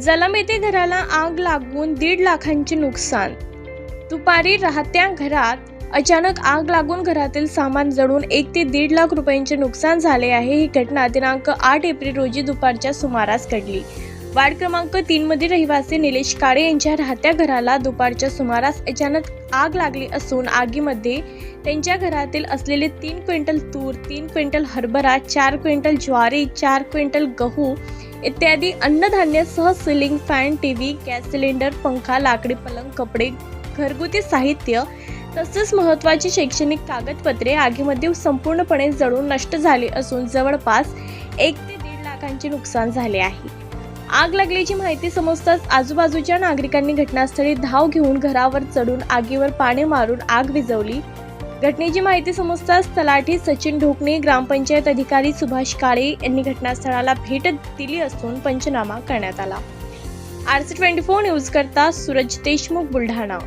जलम येथे घराला आग लागून दीड लाखांचे नुकसान. दुपारी राहत्या घरात अचानक आग लागून घरातील सामान जळून एक ते दीड लाख रुपयांचे नुकसान झाले आहे ही घटना दिनांक आठ एप्रिल रोजी दुपारच्या सुमारास घडली. वार्ड क्रमांक तीन मधील रहिवासी निलेश काळे यांच्या राहत्या घराला दुपारच्या सुमारास अचानक आग लागली असून आगीमध्ये त्यांच्या घरातील असलेले तीन क्विंटल तूर तीन क्विंटल हरभरा चार क्विंटल ज्वारी चार क्विंटल गहू इत्यादी अन्नधान्यासह ceiling fan T V gas cylinder पंखा लाकडी पलंग कपडे घरगुती साहित्य तसेच महत्त्वाची शैक्षणिक कागदपत्रे आगीमध्ये संपूर्णपणे जळून नष्ट झाली असून जवळपास एक ते दीड लाखांचे नुकसान झाले आहे. आग लागल्याची माहिती समजताच आजूबाजूच्या नागरिकांनी घटनास्थळी धाव घेऊन घरावर चढून आगीवर पाणी मारून आग विझवली. घटनेची माहिती समजताच तलाठी सचिन ढोकणे ग्रामपंचायत अधिकारी सुभाष काळे यांनी घटनास्थळाला भेट दिली असून पंचनामा करण्यात आला. R C twenty four news करता सूरज देशमुख बुलढाणा.